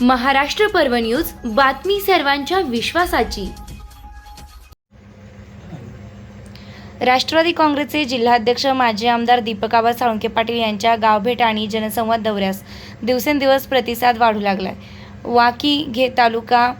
महाराष्ट्र पर्व न्यूज बातमी सर्वांच्या विश्वासाची. राष्ट्रवादी काँग्रेसचे जिल्हाध्यक्ष माजी आमदार दीपकाबा साळुंके पाटील यांच्या गावभेट आणि जनसंवाद दौऱ्यास दिवसेंदिवस प्रतिसाद वाढू लागलाय. वाकी घे तालुका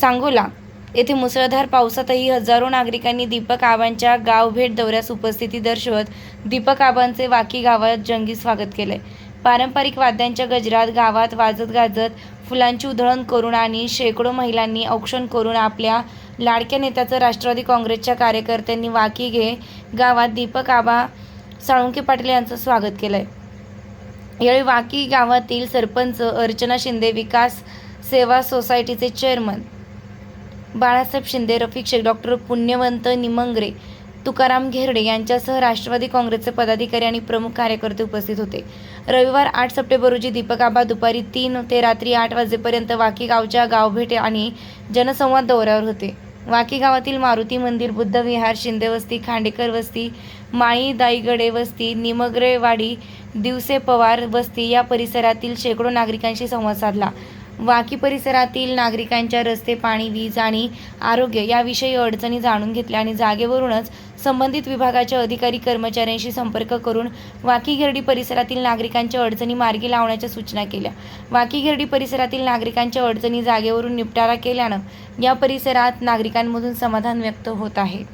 सांगोला येथे मुसळधार पावसातही हजारो नागरिकांनी दीपक आबांच्या गावभेट दौऱ्यास उपस्थिती दर्शवत दीपक आबांचे वाकी गावात जंगी स्वागत केले पारंपरिक वाद्यांच्या गजरात गावात वाजत गाजत फुलांची उधळण करून आणि शेकडो महिलांनी औक्षण करून आपल्या लाडक्या नेत्याचं राष्ट्रवादी काँग्रेसच्या कार्यकर्त्यांनी वाकी घे गावात दीपक आबा साळुंके पाटील यांचं स्वागत केलंय. यावेळी वाकी गावातील सरपंच अर्चना शिंदे विकास सेवा सोसायटीचे चेअरमन बाळासाहेब शिंदे रफिक शेख डॉक्टर पुण्यवंत निमंगरे तुकाराम घेरडे यांच्यासह राष्ट्रवादी काँग्रेसचे पदाधिकारी आणि प्रमुख कार्यकर्ते उपस्थित होते. रविवार आठ सप्टेंबर रोजी दीपक आबा दुपारी तीन ते रात्री आठ वाजेपर्यंत वाकी गावच्या गावभेटे आणि जनसंवाद दौऱ्यावर होते. वाकी गावातील मारुती मंदिर बुद्ध विहार शिंदे वस्ती खांडेकर वस्ती माळी दाईगडे वस्ती निमग्रेवाडी दिवसे पवार वस्ती या परिसरातील शेकडो नागरिकांशी संवाद साधला. वाकी परिसरातील नागरिकांच्या रस्ते पाणी वीज आणि आरोग्य याविषयी अडचणी जाणून घेतल्या आणि जागेवरूनच संबंधित विभागाच्या अधिकारी कर्मचाऱ्यांशी संपर्क करून वाकी गिरडी परिसरातील नागरिकांच्या अडचणी मार्गी लावण्याच्या सूचना केल्या. वाकी गिरडी परिसरातील नागरिकांच्या अडचणी जागेवरून निपटारा केल्यानं या परिसरात नागरिकांमधून समाधान व्यक्त होत आहे.